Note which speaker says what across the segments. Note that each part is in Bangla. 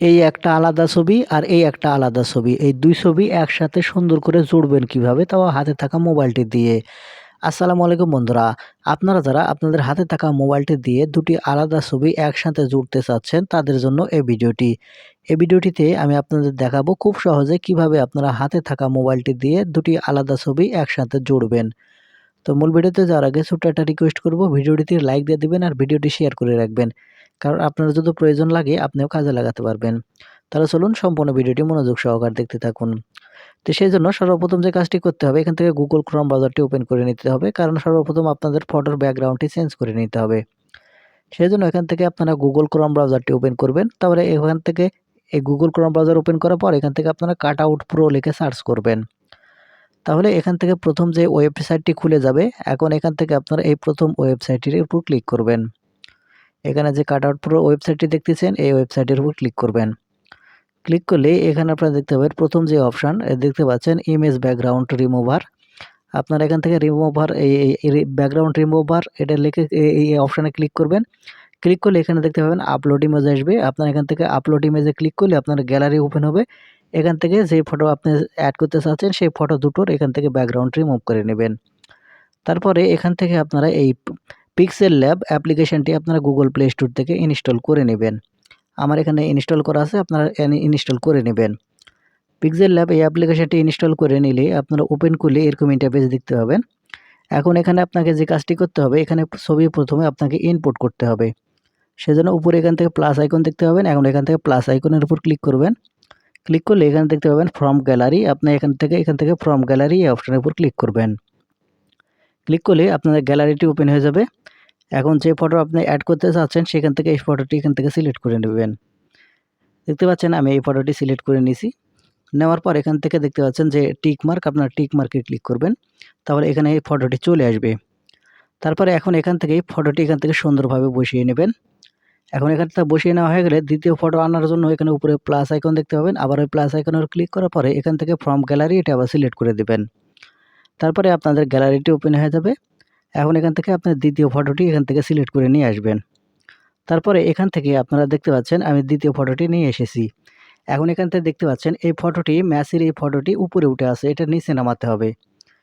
Speaker 1: এই একটা আলাদা ছবি আর এই একটা আলাদা ছবি। এই দুই ছবি একসাথে সুন্দর করে জুড়বেন কীভাবে? তাও হাতে থাকা মোবাইলটি দিয়ে। আসসালামু আলাইকুম বন্ধুরা, আপনারা যারা আপনাদের হাতে থাকা মোবাইলটি দিয়ে দুটি আলাদা ছবি একসাথে জুড়তে চাচ্ছেন, তাদের জন্য এই ভিডিওটি। এই ভিডিওটিতে আমি আপনাদের দেখাবো খুব সহজে কীভাবে আপনারা হাতে থাকা মোবাইলটি দিয়ে দুটি আলাদা ছবি একসাথে জুড়বেন। তো মূল ভিডিওতে যাওয়ার আগে ছোট্ট একটা রিকোয়েস্ট করব, ভিডিওটিতে লাইক দিয়ে দিবেন আর ভিডিওটি শেয়ার করে রাখবেন। কারণ আপনার যদি প্রয়োজন লাগে আপনিও কাজে লাগাতে পারবেন। তাহলে চলুন সম্পূর্ণ ভিডিওটি মনোযোগ সহকার দেখতে থাকুন। তো সেই জন্য সর্বপ্রথম যে কাজটি করতে হবে, এখান থেকে গুগল ক্রম ব্রাউজারটি ওপেন করে নিতে হবে, কারণ সর্বপ্রথম আপনাদের ফটোর ব্যাকগ্রাউন্ডটি চেঞ্জ করে নিতে হবে। সেই জন্য এখান থেকে আপনারা গুগল ক্রম ব্রাউজারটি ওপেন করবেন, তারপরে এখান থেকে এই গুগল ক্রম ব্রাউজার ওপেন করার পর এখান থেকে আপনারা কাট আউট প্রো লিখে সার্চ করবেন। তাহলে এখান থেকে প্রথম যে ওয়েবসাইটটি খুলে যাবে, এখন এখান থেকে আপনারা এই প্রথম ওয়েবসাইটটির উপর ক্লিক করবেন। এখানে যে কাট আউট প্রো ওয়েবসাইটটি দেখতেছেন, এই ওয়েবসাইটের উপর ক্লিক করবেন। ক্লিক করলে এখানে আপনারা দেখতে পাবেন প্রথম যে অপশান দেখতে পাচ্ছেন ইমেজ ব্যাকগ্রাউন্ড রিমুভার আপনারা এখান থেকে রিমুভার এই ব্যাকগ্রাউন্ড রিমুভার এটা লিখে এই অপশানে ক্লিক করবেন। ক্লিক করলে এখানে দেখতে পাবেন আপলোড ইমেজ আসবে। আপনার এখান থেকে আপলোড ইমেজে ক্লিক করলে আপনার গ্যালারি ওপেন হবে। এখান থেকে যে ফটো আপনি অ্যাড করতে চাচ্ছেন, সেই ফটো দুটোর এখান থেকে ব্যাকগ্রাউন্ড রিমুভ করে নেবেন। তারপরে এখান থেকে আপনারা এই পিক্সেল ল্যাব অ্যাপ্লিকেশনটি আপনারা গুগল প্লে স্টোর থেকে ইনস্টল করে নেবেন। আমার এখানে ইনস্টল করা আছে, আপনারা ইনস্টল করে নেবেন। পিক্সেল ল্যাব এই অ্যাপ্লিকেশনটি ইনস্টল করে নিলে আপনারা ওপেন করলে এরকম ইন্টারফেস দেখতে পাবেন। এখন এখানে আপনাকে যে কাজটি করতে হবে, এখানে ছবি প্রথমে আপনাকে ইনপুট করতে হবে। সেজন্য উপরে এখান থেকে প্লাস আইকন দেখতে পাবেন, এখন এখান থেকে প্লাস আইকনের উপর ক্লিক করবেন। ক্লিক করলে এখানে দেখতে পাবেন ফ্রম গ্যালারি আপনি এখান থেকে এখান থেকে ফ্রম গ্যালারি এই অপশানের উপর ক্লিক করবেন। ক্লিক করলে আপনাদের গ্যালারিটি ওপেন হয়ে যাবে। এখন যে ফটো আপনি অ্যাড করতে চাচ্ছেন, সেখান থেকে এই ফটোটি এখান থেকে সিলেক্ট করে নেবেন। দেখতে পাচ্ছেন আমি এই ফটোটি সিলেক্ট করে নিছি নেওয়ার পর এখান থেকে দেখতে পাচ্ছেন যে টিক মার্ক আপনার টিক মার্কে ক্লিক করবেন। তাহলে এখানে এই ফটোটি চলে আসবে। তারপরে এখন এখান থেকে ফটোটি এখান থেকে সুন্দরভাবে বসিয়ে নেবেন। এখন এখান থেকে বসিয়ে নেওয়া হয়ে গেলে দ্বিতীয় ফটো আনার জন্য এখানে উপরে প্লাস আইকন দেখতে পাবেন। আবার ওই প্লাস আইকনের ক্লিক করার পরে এখান থেকে ফ্রম গ্যালারি এটা আবার সিলেক্ট করে দেবেন। তারপরে আপনাদের গ্যালারিটি ওপেন হয়ে যাবে। এখন এখান থেকে আপনার দ্বিতীয় ফটোটি এখান থেকে সিলেক্ট করে নিয়ে আসবেন। তারপরে এখান থেকে আপনারা দেখতে পাচ্ছেন, আমি দ্বিতীয় ফটোটি নিয়ে এসেছি। এখন এখান থেকে দেখতে পাচ্ছেন, এই ফটোটি ম্যাসের এই ফটোটি উপরে উঠে আছে, এটা নিচে নামাতে হবে।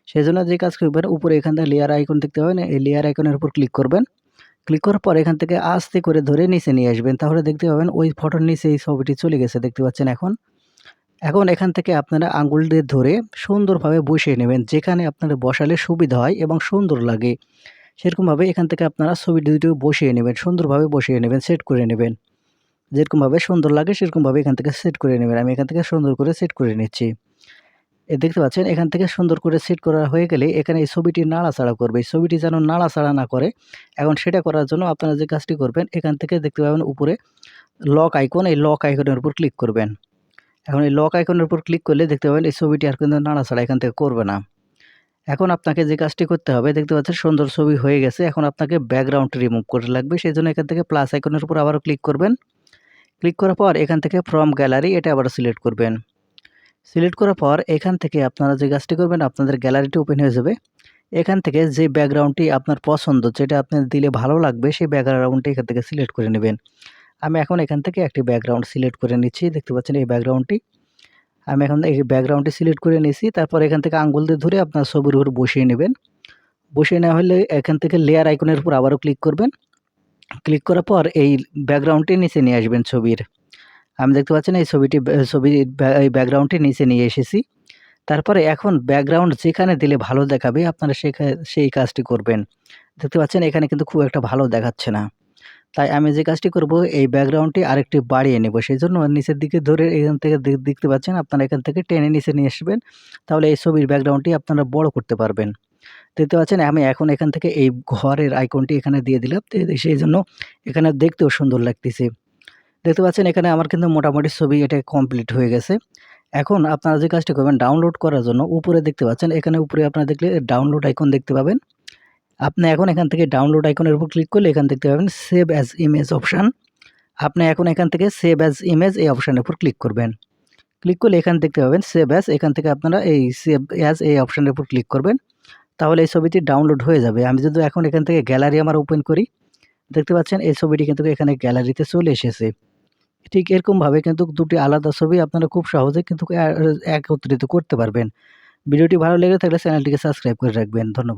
Speaker 1: সেই জন্য যে কাজ করবেন, উপরে এখান থেকে লেয়ার আইকন দেখতে পাবেন, এই লেয়ার আইকনের উপর ক্লিক করবেন। ক্লিক করার পর এখান থেকে আস্তে করে ধরে নিচে নিয়ে আসবেন, তাহলে দেখতে পাবেন ওই ফটোর নিচে এই ছবিটি চলে গেছে, দেখতে পাচ্ছেন এখন। এখন এখান থেকে আপনারা আঙ্গুল দিয়ে ধরে সুন্দরভাবে বসিয়ে নেবেন, যেখানে আপনাদের বসালে সুবিধা হয় এবং সুন্দর লাগে। সেরকমভাবে এখান থেকে আপনারা ছবি দুটো বসিয়ে নেবেন, সুন্দরভাবে বসিয়ে নেবেন সেট করে নেবেন। যেরকমভাবে সুন্দর লাগে সেরকমভাবে এখান থেকে সেট করে নেবেন। আমি এখান থেকে সুন্দর করে সেট করে নিচ্ছি। এ দেখতে পাচ্ছেন, এখান থেকে সুন্দর করে সেট করা হয়ে গেলে এখানে এই ছবিটি নাড়াচাড়া করবে। এই ছবিটি যেন নাড়াচাড়া না করে, এখন সেটা করার জন্য আপনারা যে কাজটি করবেন, এখান থেকে দেখতে পাবেন উপরে লক আইকন এই লক আইকনের উপর ক্লিক করবেন। এখন এই লক আইকনের উপর ক্লিক করলে দেখতে পাবেন এই ছবিটি আর কিন্তু নাড়াচাড়া এখান থেকে করবে না। এখন আপনাকে যে কাজটি করতে হবে, দেখতে পাচ্ছেন সুন্দর ছবি হয়ে গেছে। এখন আপনাকে ব্যাকগ্রাউন্ড রিমুভ করে লাগবে। সেই জন্য এখান থেকে প্লাস আইকনের উপর আবারও ক্লিক করবেন। ক্লিক করার পর এখান থেকে ফ্রম গ্যালারি এটা আবার সিলেক্ট করবেন। সিলেক্ট করার পর এখান থেকে আপনারা যে কাজটি করবেন, আপনাদের গ্যালারিটি ওপেন হয়ে যাবে। এখান থেকে যে ব্যাকগ্রাউন্ডটি আপনার পছন্দ, যেটা আপনার দিলে ভালো লাগবে, সেই ব্যাকগ্রাউন্ডটি এখান থেকে সিলেক্ট করে নেবেন। আমি এখন এখান থেকে একটি ব্যাকগ্রাউন্ড সিলেক্ট করে নিচ্ছি। দেখতে পাচ্ছেন এই ব্যাকগ্রাউন্ডটি আমি এখন এই ব্যাকগ্রাউন্ডটি সিলেক্ট করে নিয়েছি। তারপর এখান থেকে আঙ্গুল দিয়ে ধরে আপনার ছবির উপর বসিয়ে নেবেন। বসিয়ে নেওয়া হলে এখান থেকে লেয়ার আইকনের উপর আবারও ক্লিক করবেন। ক্লিক করার পর এই ব্যাকগ্রাউন্ডটি নিচে নিয়ে আসবেন ছবির। আমি দেখতে পাচ্ছেন এই ছবিটি ছবির এই ব্যাকগ্রাউন্ডটি নিচে নিয়ে এসেছি। তারপরে এখন ব্যাকগ্রাউন্ড যেখানে দিলে ভালো দেখাবে, আপনারা সেখানে সেই কাজটি করবেন। দেখতে পাচ্ছেন এখানে কিন্তু খুব একটা ভালো দেখাচ্ছে না। তাই আমি যে কাজটি করব, এই ব্যাকগ্রাউন্ডটি আরেকটি বাড়িয়ে নেব। সেই জন্য নিচের দিকে ধরে এখান থেকে দেখতে পাচ্ছেন, আপনারা এখান থেকে টেনে নিচে নিয়ে আসবেন। তাহলে এই ছবির ব্যাকগ্রাউন্ডটি আপনারা বড় করতে পারবেন। দেখতে পাচ্ছেন, আমি এখন এখান থেকে এই ঘরের আইকনটি এখানে দিয়ে দিলাম। সেই জন্য এখানে দেখতেও সুন্দর লাগতেছে। দেখতে পাচ্ছেন, এখানে আমার কিন্তু মোটামুটি ছবি এটা কমপ্লিট হয়ে গেছে। এখন আপনারা যে কাজটি করবেন ডাউনলোড করার জন্য উপরে দেখতে পাচ্ছেন, এখানে উপরে আপনারা দেখলে ডাউনলোড আইকন দেখতে পাবেন। আপনি এখন এখান থেকে ডাউনলোড আইকনের উপর ক্লিক করলে এখান দেখতে পাবেন সেভ অ্যাজ ইমেজ অপশান আপনি এখন এখান থেকে সেভ অ্যাজ ইমেজ এই অপশানের উপর ক্লিক করবেন। ক্লিক করলে এখান দেখতে পাবেন সেভ অ্যাজ এখান থেকে আপনারা এই সেভ অ্যাজ এই অপশানের উপর ক্লিক করবেন। তাহলে এই ছবিটি ডাউনলোড হয়ে যাবে। আমি যদি এখন এখান থেকে গ্যালারি আমার ওপেন করি, দেখতে পাচ্ছেন এই ছবিটি কিন্তু এখানে গ্যালারিতে চলে এসেছে। ঠিক এরকমভাবে কিন্তু দুটি আলাদা ছবি আপনারা খুব সহজে কিন্তু একত্রিত করতে পারবেন। ভিডিওটি ভালো লেগে থাকলে চ্যানেলটিকে সাবস্ক্রাইব করে রাখবেন। ধন্যবাদ।